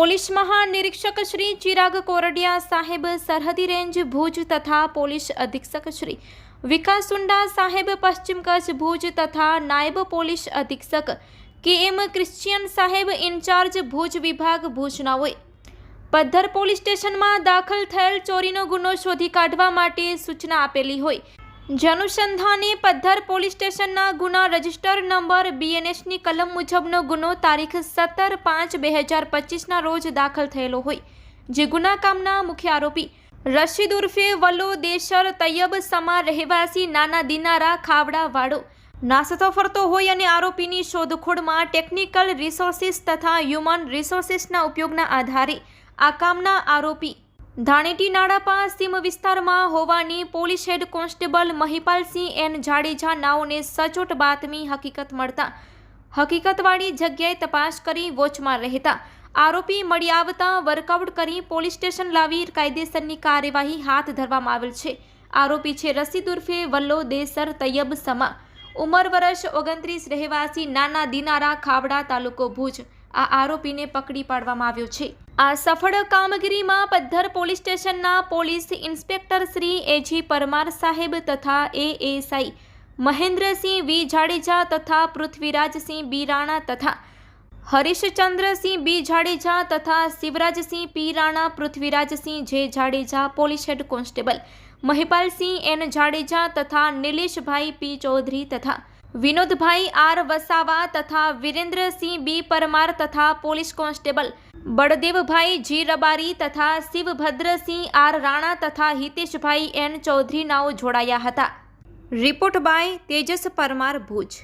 Police મહાનિરીક્ષક શ્રી ચિરાગ કોરડિયા સાહેબ સરહદી રેન્જ ભુજ તથા પોલીસ અધિક્ષક શ્રી વિકાસ સુંડા સાહેબ પશ્ચિમ કચ્છ ભુજ તથા નાયબ પોલીસ અધિક્ષક કે એમ ક્રિશ્ચિયન સાહેબ ઇન્ચાર્જ ભુજ વિભાગ ભુજનાઓએ. પદ્ધર પોલીસ સ્ટેશનમાં દાખલ થયેલ ચોરીનો ગુનો શોધી કાઢવા માટે સૂચના આપેલી હોય. જનુસંધાને પદ્ધર પોલીસ સ્ટેશનના ગુના રજિસ્ટર નંબર બીએનએસની કલમ મુજબનો ગુનો તારીખ સત્તર પાંચ બે હજાર પચીસના રોજ દાખલ થયેલો હોય, જે ગુના કામના મુખ્ય આરોપી રશીદ ઉર્ફે વલ્લો દેશર તૈયબ સમા રહેવાસી નાના દિનારા ખાવડા વાડો નાસતો ફરતો હોય અને આરોપીની શોધખોળમાં ટેકનિકલ રિસોર્સિસ તથા હ્યુમન રિસોર્સિસના ઉપયોગના આધારે આ કામના આરોપી ધાણેટી નાળા પાસ સીમ વિસ્તારમાં હોવાની police head constable Mahipalsinh N Jadeja નાઓને સચોટ બાતમી હકીકત મળતા હકીકતવાળી જગ્યાએ તપાસ કરી વોચમાં રહેતા. આરોપી મળી આવતા વર્કઆઉટ કરી પોલીસ સ્ટેશન લાવી કાયદેસરની કાર્યવાહી હાથ ધરવામાં આવેલ છે. આરોપી છે રસીદ ઉર્ફે વલ્લો દેસર તૈયબ સમા. ઉંમર વર્ષ ઓગણત્રીસ રહેવાસી નાના દિનારા ખાવડા તાલુકો ભુજ. આ આરોપીને પકડી પાડવામાં આવ્યો છે. આ સફળ કામગીરીમાં પદ્ધર પોલીસ સ્ટેશનના police inspector Shri A G Parmar સાહેબ તથા એએસઆઈ મહેન્દ્રસિંહ વી જાડેજા તથા પૃથ્વીરાજસિંહ બી રાણા તથા હરીશચંદ્રસિંહ બી જાડેજા તથા Shivraj Singh P Rana, Prithvirajsinh J Jadeja, police head constable Mahipalsinh N Jadeja તથા નિલેશભાઈ પી ચૌધરી તથા વિનોદભાઈ આર વસાવા તથા વિરેન્દ્રસિંહ બી પરમાર તથા police constable Baldevbhai G Rabari તથા શિવભદ્રસિંહ આર રાણા તથા હિતેશભાઈ એન ચૌધરીનાઓ જોડાયા હતા. Report by Tejas Parmar Bhuj.